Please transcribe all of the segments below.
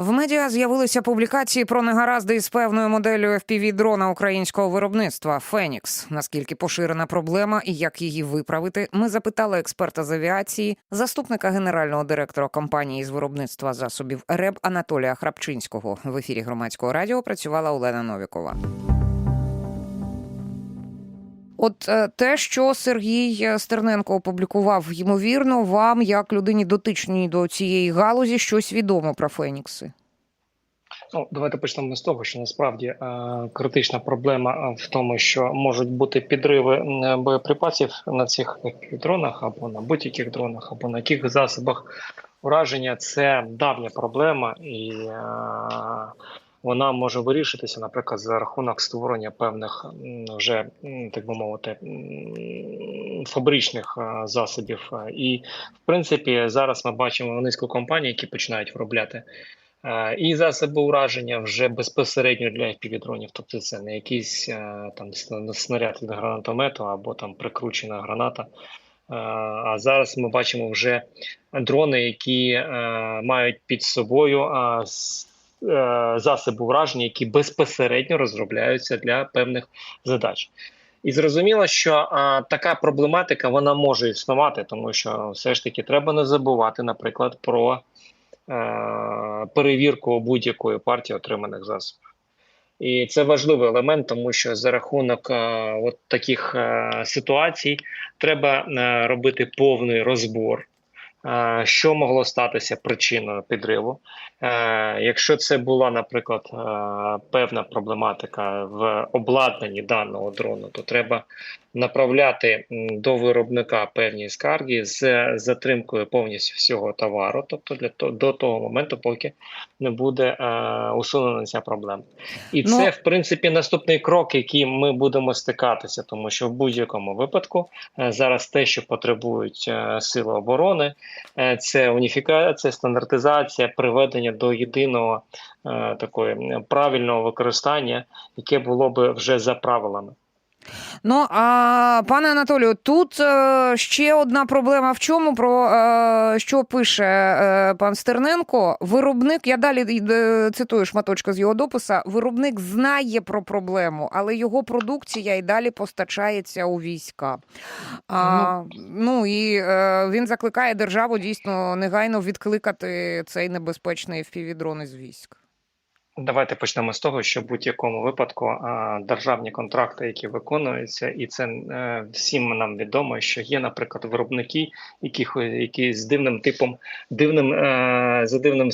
В медіа з'явилися публікації про негаразди із певною моделлю fpv дрона українського виробництва Фенікс. Наскільки поширена проблема і як її виправити, ми запитали експерта з авіації, заступника генерального директора компанії з виробництва засобів РЕБ Анатолія Храпчинського. В ефірі громадського радіо працювала Олена Новікова. От е, те, що Сергій Стерненко опублікував, ймовірно, вам, як людині дотичній до цієї галузі, щось відомо про Фенікси. Ну, давайте почнемо з того, що насправді е, критична проблема е, в тому, що можуть бути підриви боєприпасів на цих дронах або на будь-яких дронах, або на яких засобах ураження. Це давня проблема, і е, вона може вирішитися, наприклад, за рахунок створення певних вже так би мовити фабричних е, засобів. Е, І в принципі зараз ми бачимо низку компаній, які починають виробляти. Е, І засоби ураження вже безпосередньо для FPV-дронів, тобто це не якийсь там снаряд від гранатомету або там прикручена граната. А зараз ми бачимо вже дрони, які мають під собою засоби ураження, які безпосередньо розробляються для певних задач. І зрозуміло, що а, така проблематика вона може існувати, тому що все ж таки треба не забувати, наприклад, про е, перевірку будь-якої партії отриманих засобів. І це важливий елемент, тому що за рахунок е, от таких е, ситуацій треба е, робити повний розбор, е, що могло статися причиною підриву. Е, якщо це була, наприклад, е, певна проблематика в обладнанні даного дрону, то треба направляти до виробника певні скарги з затримкою повністю всього товару, тобто для того до того моменту, поки не буде е, усунена ця проблема. І Ну- це, в принципі, наступний крок, який ми будемо стикатися, тому що в будь-якому випадку е, зараз те, що потребують е, сили оборони, е, це уніфікація, стандартизація, приведення до єдиного е, такої правильного використання, яке було би вже за правилами. Ну а пане Анатолію, тут е, ще одна проблема в чому, про е, що пише е, пан Стерненко. Виробник, я далі е, цитую шматочка з його дописа. Виробник знає про проблему, але його продукція і далі постачається у війська. А, ну і е, він закликає державу дійсно негайно відкликати цей небезпечний FPV-дрон із військ. Давайте почнемо з того, що в будь-якому випадку державні контракти, які виконуються, і це е, всім нам відомо, що є, наприклад, виробники, які, які з дивним типом, дивним е, за дивним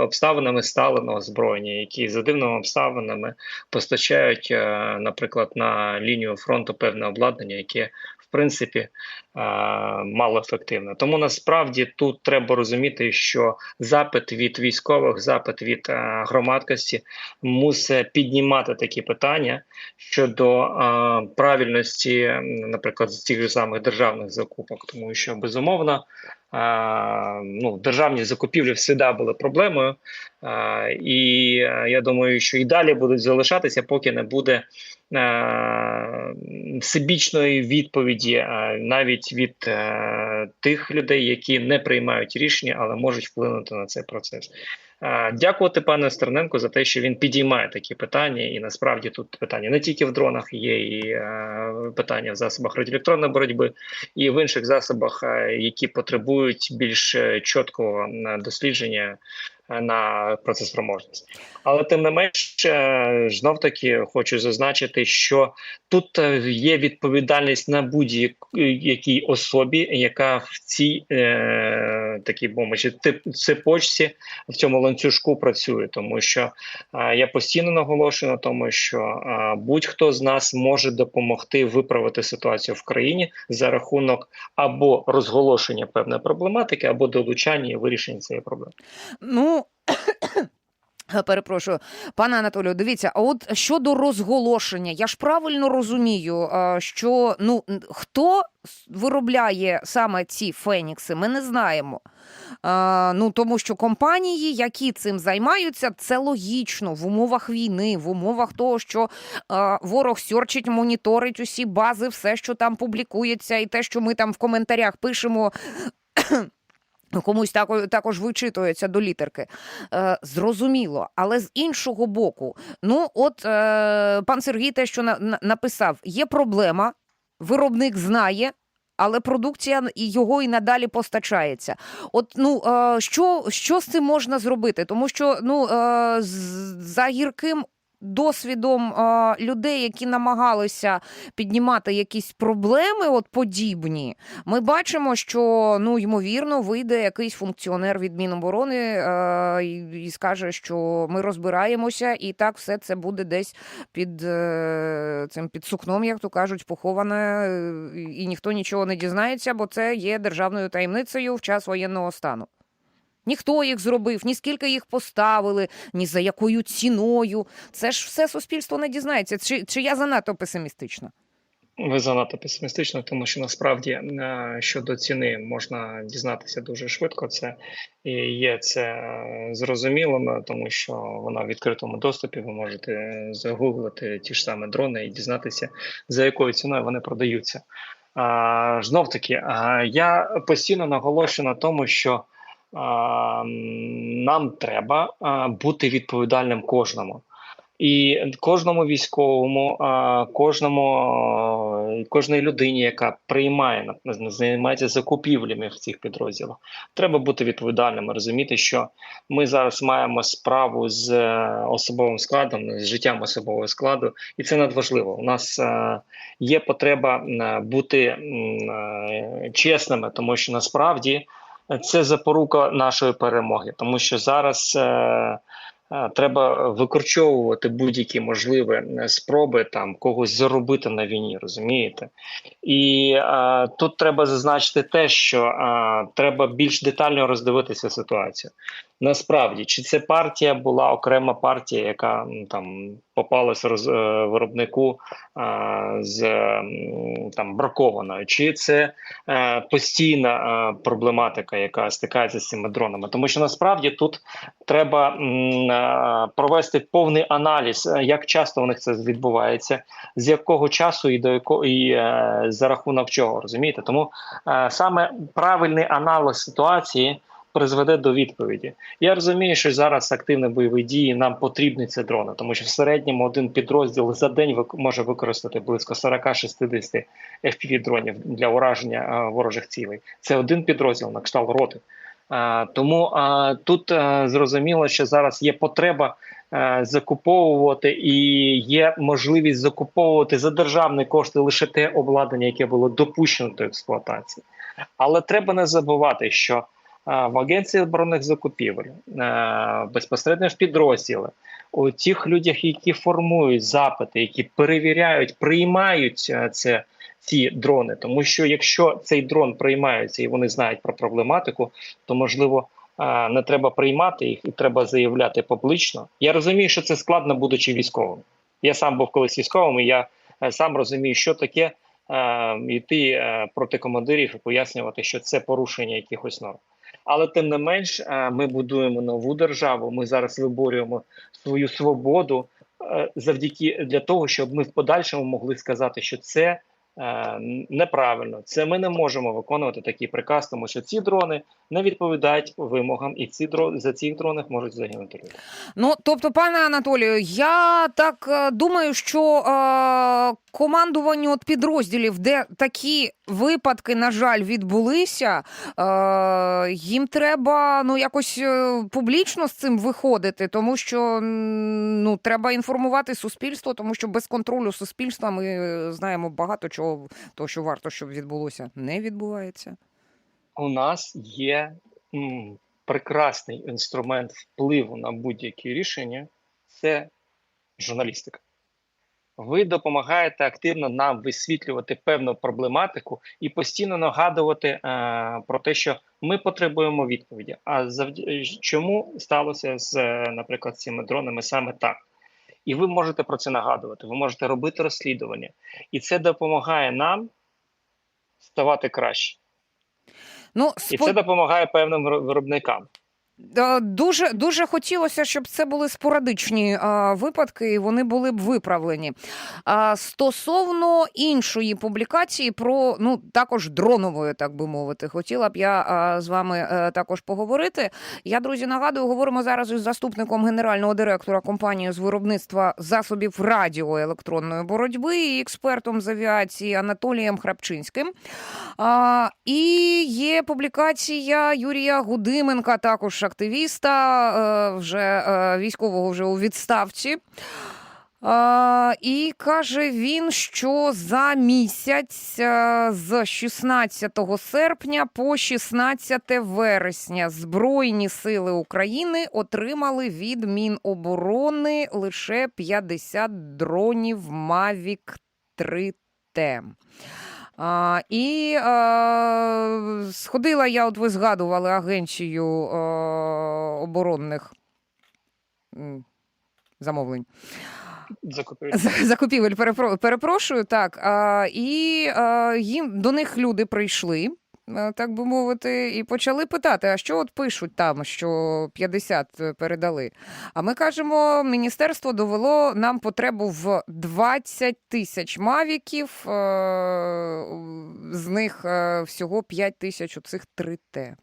обставинами стали на озброєння, які за дивними обставинами постачають, е, наприклад, на лінію фронту певне обладнання, яке принципі е, мало ефективна. Тому насправді тут треба розуміти, що запит від військових, запит від е, громадськості мусить піднімати такі питання щодо е, правильності, наприклад, тих же самих державних закупок, тому що безумовно. Ну, державні закупівлі завжди були проблемою, і е, я думаю, що і далі будуть залишатися, поки не буде е, всебічної відповіді е, навіть від тих людей, які не приймають рішення, але можуть вплинути на цей процес. Дякувати пану Стерненку за те, що він підіймає такі питання, і насправді тут питання не тільки в дронах, є і е, питання в засобах радіоелектронної боротьби, і в інших засобах, е, які потребують більш е, чіткого дослідження на процеспроможність. Але тим не менш, е, знов таки хочу зазначити, що тут е, є відповідальність на будь-якій особі, яка в цій е, такій бомбі, цепочці в цьому ланцюжку працює, тому що е, я постійно наголошую на тому, що е, будь-хто з нас може допомогти виправити ситуацію в країні за рахунок або розголошення певної проблематики, або долучання і вирішення цієї проблеми. Ну. Перепрошую, пане Анатолію, дивіться, а от щодо розголошення, я ж правильно розумію, е, що ну хто виробляє саме ці фенікси, ми не знаємо. Е, Ну тому що компанії, які цим займаються, це логічно в умовах війни, в умовах того, що е, ворог сьорчить, моніторить усі бази, все, що там публікується, і те, що ми там в коментарях пишемо. Комусь також, також вичитується до літерки. Е, зрозуміло, але з іншого боку, ну от е, пан Сергій те, що на, на- написав, є проблема, виробник знає. Але продукція його і надалі постачається. От ну е, що, що з цим можна зробити? Тому що ну е, за гірким досвідом е, людей, які намагалися піднімати якісь проблеми, от подібні, ми бачимо, що ну ймовірно вийде якийсь функціонер від Міноборони е, і, скаже, що ми розбираємося, і так все це буде десь під е, цим під сукном, як то кажуть, поховане, і ніхто нічого не дізнається, бо це є державною таємницею в час воєнного стану. Ніхто їх зробив, ні скільки їх поставили, ні за якою ціною. Це ж все суспільство не дізнається. Чи, чи я занадто песимістична? Ви занадто песимістично, тому що насправді е, щодо ціни можна дізнатися дуже швидко. Це і є це е, зрозумілим, тому що вона в відкритому доступі. Ви можете загуглити ті ж самі дрони і дізнатися, за якою ціною вони продаються. А, знов таки, а, я постійно наголошую на тому, що нам треба бути відповідальним кожному. І кожному військовому, кожному а, кожній людині, яка приймає займається закупівлями в цих підрозділах, треба бути відповідальним, розуміти, що ми зараз маємо справу з е, особовим складом, з життям особового складу, і це надважливо. У нас е, є потреба е, бути чесними, тому що насправді це запорука нашої перемоги, тому що зараз. е, Е, Треба викорчовувати будь-які можливі спроби там когось заробити на війні, розумієте? І е, тут треба зазначити те, що е, треба більш детально роздивитися ситуацію. Насправді, чи це партія була окрема партія, яка там попалася роз, е, виробнику е, з там бракованою, чи це е, постійна проблематика, яка стикається з цими дронами? Тому що насправді тут треба провести повний аналіз, як часто у них це відбувається, з якого часу і до якого і за рахунок чого розумієте? Тому саме правильний аналіз ситуації. Призведе до відповіді. Я розумію, що зараз активні бойові дії нам потрібні ці дрони, тому що в середньому один підрозділ за день може використати близько 40-60 fpv дронів для ураження ворожих цілей. Це один підрозділ на кшталт роти. Тому тут зрозуміло, що зараз є потреба закуповувати і є можливість закуповувати за державні кошти лише те обладнання, яке було допущено до експлуатації. Але треба не забувати, що в агенції оборонних закупівель е, безпосередньо в підрозділи у тих людях, які формують запити, які перевіряють, приймають е, це ці дрони. Тому що якщо цей дрон приймається і вони знають про проблематику, то можливо. е, Не треба приймати їх і треба заявляти публічно. Я розумію, що це складно, будучи військовим. Я сам був колись військовим, і я сам розумію, що таке йти проти командирів і пояснювати, що це порушення якихось норм. Але тим не менш, е, ми будуємо нову державу. Ми зараз виборюємо свою свободу е, завдяки для того, щоб ми в подальшому могли сказати, що це неправильно. Це ми не можемо виконувати такий приказ, тому що ці дрони не відповідають вимогам, і ці дро за цих дронах можуть загинути люди. Ну, тобто, пане Анатолію, я так е, думаю, що е, командуванню от підрозділів, де такі випадки, на жаль, відбулися, е, їм треба ну якось е, публічно з цим виходити, тому що ну треба інформувати суспільство, тому що без контролю суспільства ми е, знаємо багато чого, того, що варто, щоб відбулося, не відбувається. У нас є м, прекрасний інструмент впливу на будь-які рішення це журналістика. Ви допомагаєте активно нам висвітлювати певну проблематику і постійно нагадувати е, про те, що ми потребуємо відповіді. А завдя... чому сталося з, е, наприклад, цими дронами саме так? І ви можете про це нагадувати, ви можете робити розслідування, і це допомагає нам ставати краще. Ну, І це допомагає певним виробникам. Е, Дуже дуже хотілося, щоб це були спорадичні а, випадки, і вони були б виправлені. А, стосовно іншої публікації про ну також дронової, так би мовити, хотіла б я а, з вами е, також поговорити. Я, друзі, нагадую, говоримо зараз із заступником генерального директора компанії з виробництва засобів радіоелектронної боротьби і експертом з авіації Анатолієм Храпчинським. А, і є публікація Юрія Гудименка, також активіста, е, вже е, військового вже у відставці. А, і каже він, що за місяць е, з 16 серпня по 16 вересня Збройні сили України отримали від Міноборони лише 50 дронів Mavic 3T. А, і а, сходила я, от ви згадували агенцію а, оборонних замовлень. Закупівель. Закупівель, перепрошую, так. А, і а, їм до них люди прийшли. Е, Так би мовити, і почали питати: а що от пишуть там, що 50 передали? А ми кажемо, міністерство довело нам потребу в 20 тисяч мавіків, е, з них е, всього 5 тисяч у цих 3Т.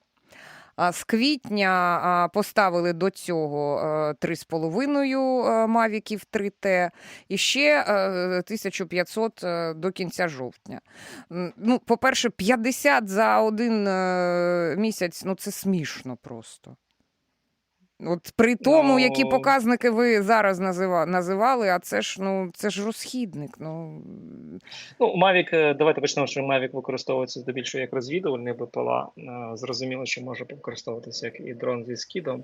З квітня поставили до цього е, 3,5 е, мавіків 3Т і ще е, 1500 е, до кінця жовтня. Ну, по-перше, 50 за один е, місяць ну це смішно просто. От при тому, які Ну, показники ви зараз назива, називали, а це ж ну це ж розхідник. Ну Ну, Mavic, е, давайте почнемо, що Mavic використовується здебільшого як розвідувальний БПЛА. Е, Зрозуміло, що може використовуватися як і дрон зі скидом,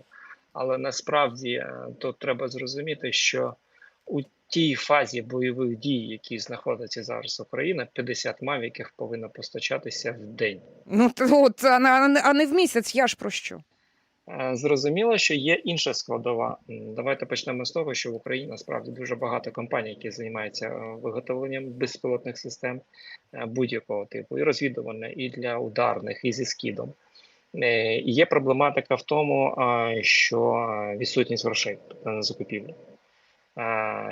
але насправді е, тут треба зрозуміти, що у тій фазі бойових дій, які знаходиться зараз Україна, 50 мавіків повинно постачатися в день. ну то от а не, а не в місяць. Я ж про що? Е, Зрозуміло, що є інша складова. Давайте почнемо з того, що в Україні насправді дуже багато компаній, які займаються е, виготовленням безпілотних систем е, будь-якого типу, і розвідувальне, і для ударних, і зі скидом. Е, І є проблематика в тому, що відсутність грошей на закупівлю.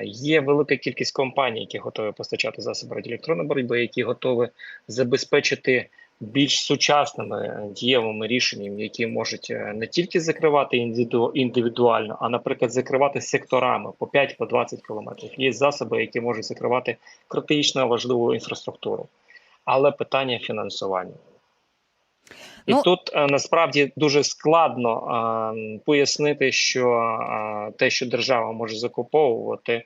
Є велика кількість компаній, які готові постачати засоби радіоелектронної боротьби, які готові забезпечити більш сучасними дієвими рішеннями, які можуть е, не тільки закривати індивіду- індивідуально, а, наприклад, закривати секторами по 5-20 кілометрів. Є засоби, які можуть закривати критично важливу інфраструктуру. Але питання фінансування. І Ну- тут е, насправді дуже складно е, пояснити, що е, те, що держава може закуповувати,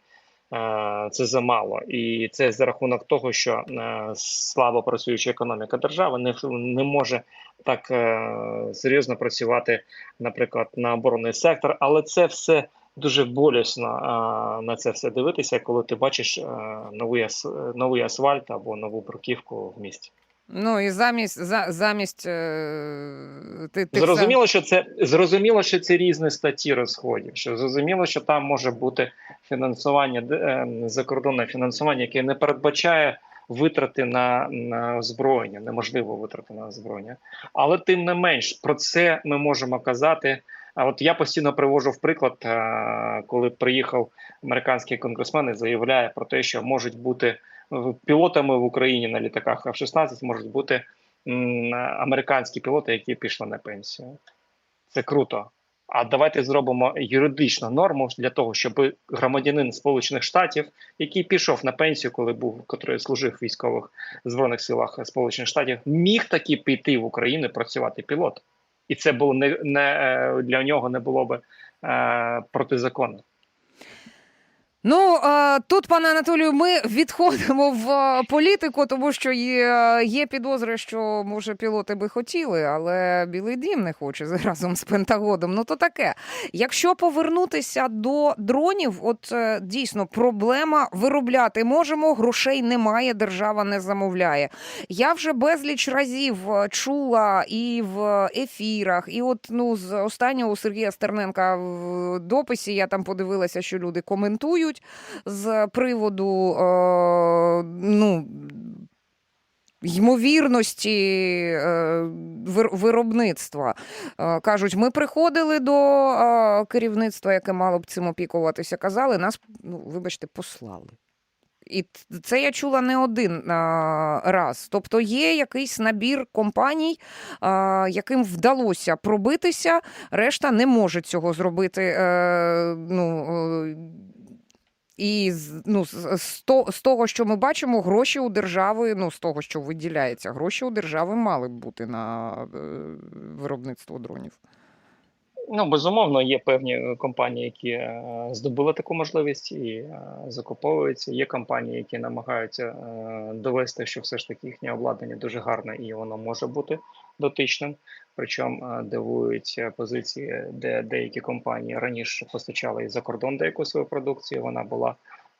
це замало, і це за рахунок того, що е, слабо працююча економіка держави не, не може так е, серйозно працювати, наприклад, на оборонний сектор, але це все. Дуже болісно е, на це все дивитися, коли ти бачиш е, новий, новий асфальт або нову бруківку в місті. Ну і замість за, замість е, ти, ти Зрозуміло, що це зрозуміло, що це різні статті розходів. Що зрозуміло, що там може бути фінансування е, закордонне фінансування, яке не передбачає витрати на, на озброєння, неможливо витрати на озброєння. Але тим не менш про це ми можемо казати. А от я постійно привожу в приклад, е, коли приїхав американський конгресмен і заявляє про те, що можуть бути пілотами в Україні на літаках F-16 можуть бути американські пілоти, які пішли на пенсію. Це круто. А давайте зробимо юридичну норму для того, щоб громадянин Сполучених Штатів, який пішов на пенсію, коли був, котрий служив в військових збройних силах Сполучених Штатів, міг таки піти в Україну працювати пілотом. І це було не, не е, для нього не було би е, протизаконно. Ну е, тут, пане Анатолію, ми відходимо в е, політику, тому що є, є підозри, що може пілоти би хотіли, але Білий Дім не хоче разом з Пентагоном. Ну то таке. Якщо повернутися до дронів, от е, дійсно проблема виробляти можемо, грошей немає, держава не замовляє. Я вже безліч разів е, чула і в ефірах, і от ну з останнього Сергія Стерненка в дописі я там подивилася, що люди коментують з приводу е, ну. ймовірності е, виробництва. Е, Кажуть, ми приходили до е, керівництва, яке мало б цим опікуватися, казали, нас, ну, вибачте, послали. І це я чула не один а, раз. Тобто є якийсь набір компаній, а, яким вдалося пробитися, решта не може цього зробити. Е, ну, е, і ну, з, з того, що ми бачимо, гроші у держави, ну, з того, що виділяється, гроші у держави мали б бути на е, виробництво дронів. Ну, безумовно, є певні е, компанії, які е, здобули таку можливість і е, закуповуються. Є компанії, які намагаються довести, що все ж таки їхнє обладнання дуже гарне і воно може бути дотичним. Причому дивують е, позиції, де деякі компанії раніше постачали і за кордон деяку свою продукцію. Вона була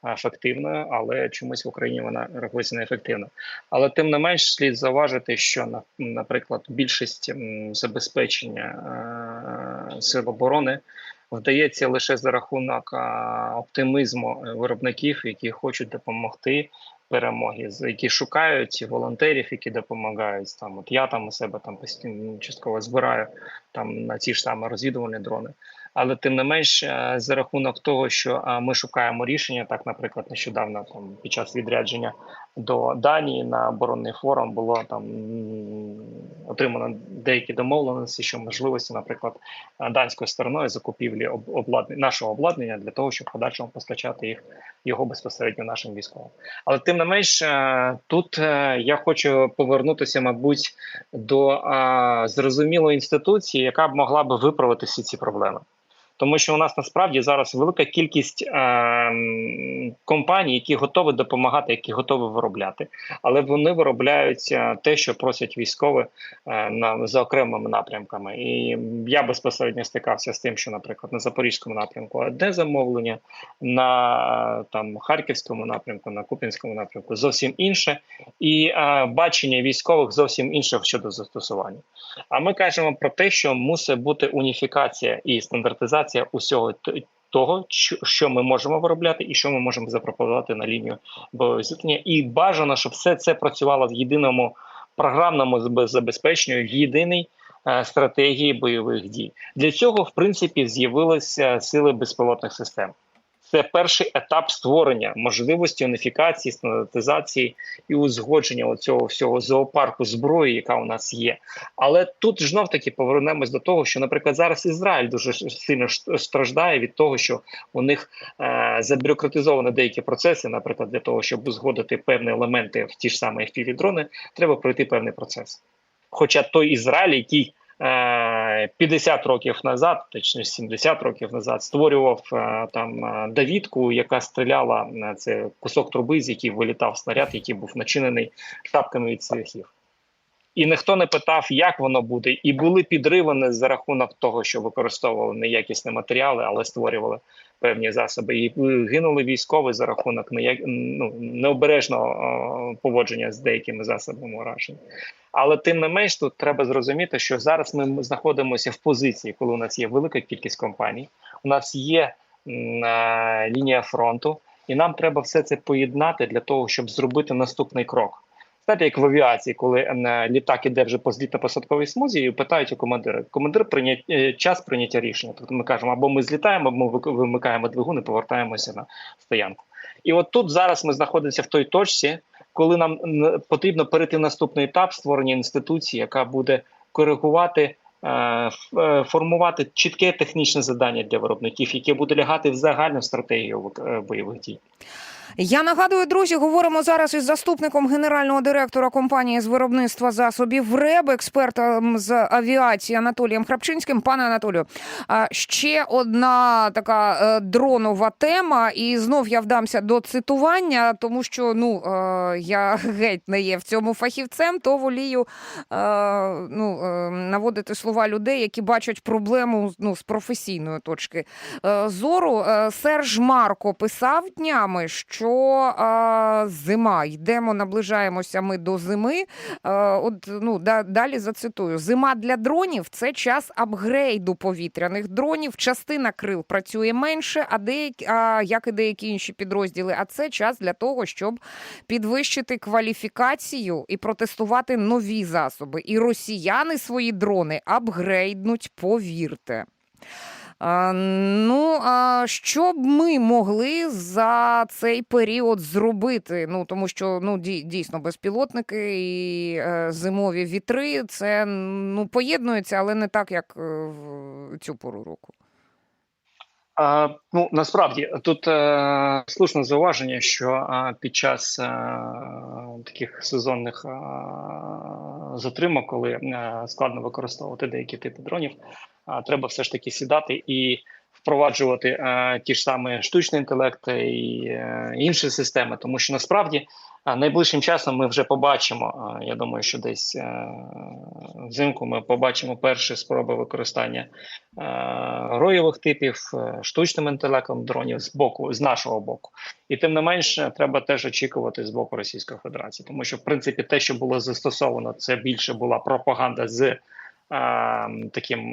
ефективною, але чомусь в Україні вона рахується неефективно. Але тим не менш слід зауважити, що на- наприклад, більшість забезпечення е, сил оборони вдається лише за рахунок а, оптимізму е, виробників, які хочуть допомогти перемоги, які шукають волонтерів, які допомагають. Там от я там у себе там постійно частково збираю там на ці ж саме розвідувальні дрони. Але тим не менш, е, за рахунок того, що е, ми шукаємо рішення, так, наприклад, нещодавно там під час відрядження до Данії на оборонний форум було там отримано деякі домовленості, що можливості, наприклад, е, данською стороною закупівлі об- обладнання нашого обладнання для того, щоб подальшому постачати їх його безпосередньо нашим військовим. Але тим не менш, тут я хочу повернутися, мабуть, до зрозумілої інституції, яка б могла би виправити всі ці проблеми. Тому що у нас насправді зараз велика кількість е, компаній, які готові допомагати, які готові виробляти, але вони виробляють е, те, що просять військові е, за окремими напрямками. І я безпосередньо стикався з тим, що, наприклад, на запорізькому напрямку одне замовлення, на там харківському напрямку, на купінському напрямку зовсім інше, і бачення військових зовсім інше щодо застосування. А ми кажемо про те, що мусить бути уніфікація і стандартизація усього того, що- ми можемо виробляти, і що ми можемо запропонувати на лінію зіткнення. І бажано, щоб все це працювало в єдиному програмному забе- забезпеченню, в єдиній е, стратегії бойових дій. Для цього, в принципі, з'явилися сили безпілотних систем. Це перший етап створення можливості уніфікації, стандартизації і узгодження цього всього зоопарку зброї, яка у нас є. Але тут знов таки повернемось до того, що, наприклад, зараз Ізраїль дуже сильно страждає від того, що у них е, забюрократизовані деякі процеси, наприклад, для того, щоб узгодити певні елементи в ті ж самі fpv дрони треба пройти певний процес. Хоча той Ізраїль, який 50 років назад, точніше 70 років назад, створював е, там е, давідку, яка стріляла на це кусок труби, з який вилітав снаряд, який був начинений шапками від цвяхів. І ніхто не питав, як воно буде, і були підриви за рахунок того, що використовували неякісні матеріали, але створювали певні засоби. І гинули військові за рахунок неяк... ну, необережного е, поводження з деякими засобами ураження. Але тим не менш, тут треба зрозуміти, що зараз ми знаходимося в позиції, коли у нас є велика кількість компаній, у нас є е, лінія фронту, і нам треба все це поєднати для того, щоб зробити наступний крок. Знаєте, як в авіації, коли е, літак іде вже по злітно-посадковій смузі, і питають у командира. Командир прийнять е, час прийняття рішення. Тобто ми кажемо, або ми злітаємо, або ми вимикаємо двигун і повертаємося на стоянку. І от тут зараз ми знаходимося в той точці, коли нам потрібно перейти в наступний етап створення інституції, яка буде коригувати. е, Формувати чітке технічне завдання для виробників, яке буде лягати в загальну стратегію бойових дій. Я нагадую, друзі, говоримо зараз із заступником генерального директора компанії з виробництва засобів РЕБ, експертом з авіації Анатолієм Храпчинським. Пане Анатолію, ще одна така е, дронова тема, і знов я вдамся до цитування, тому що ну е, я геть не є в цьому фахівцем, то волію е, ну, наводити слова людей, які бачать проблему ну, з професійної точки зору. Серж Марко писав днями, що що а, зима, йдемо, наближаємося ми до зими. А, от ну да, далі зацитую: зима для дронів це час апгрейду повітряних дронів. Частина крил працює менше, а деякі, а, як і деякі інші підрозділи. А це час для того, щоб підвищити кваліфікацію і протестувати нові засоби. І росіяни свої дрони апгрейднуть, повірте. Ну, а що б ми могли за цей період зробити? Ну, тому що ну, дій- дійсно безпілотники і е, зимові вітри це ну, поєднується, але не так, як е, в цю пору року. Ну насправді тут е, слушне зауваження, що е, під час е, таких сезонних е, затримок, коли е, складно використовувати деякі типи дронів, е, треба все ж таки сідати і впроваджувати е, ті ж самі штучний інтелект і е, інші системи, тому що насправді е, найближчим часом ми вже побачимо. я думаю, що десь е, взимку ми побачимо перші спроби використання е, роєвих типів е, штучним інтелектом дронів з боку, з нашого боку, і тим не менше, треба теж очікувати з боку Російської Федерації, тому що в принципі те, що було застосовано, це більше була пропаганда з таким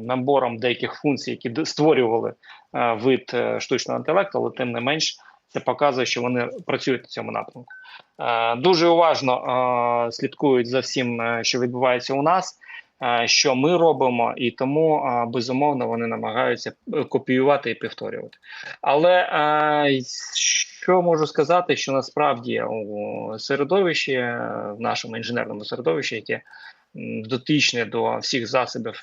набором деяких функцій, які створювали вид штучного інтелекту, але тим не менш. Це показує, що вони працюють в цьому напрямку. Е, Дуже уважно е, слідкують за всім, е, що відбувається у нас що ми робимо, і тому безумовно вони намагаються копіювати і повторювати. Але що можу сказати, що насправді у середовищі, в нашому інженерному середовищі, яке дотичне до всіх засобів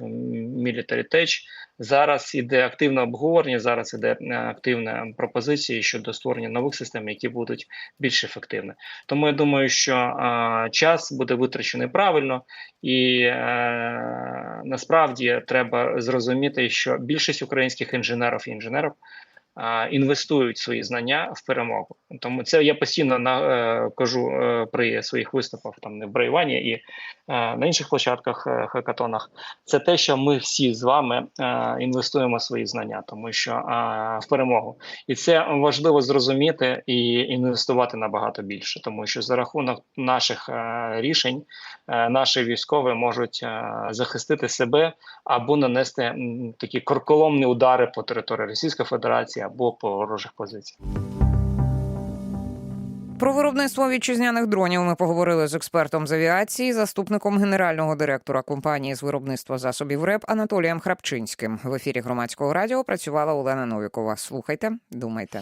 Military Tech, зараз іде активне обговорення, зараз іде е, активна пропозиція щодо створення нових систем, які будуть більш ефективні. Тому я думаю, що е, час буде витрачений правильно, і е, насправді треба зрозуміти, що більшість українських інженерів і інженерів інвестують свої знання в перемогу. Тому це я постійно на, е, кажу е, при своїх виступах там не в Брайвані і е, на інших площадках хакатонах. Це те, що ми всі з вами інвестуємо свої знання, тому що в перемогу. І це важливо зрозуміти і інвестувати набагато більше, тому що за рахунок наших рішень наші військові можуть захистити себе або нанести такі корколомні удари по території Російської Федерації або по ворожих позиціях. Про виробництво вітчизняних дронів ми поговорили з експертом з авіації, заступником генерального директора компанії з виробництва засобів РЕП Анатолієм Храпчинським. В ефірі громадського радіо працювала Олена Новікова. Слухайте, думайте.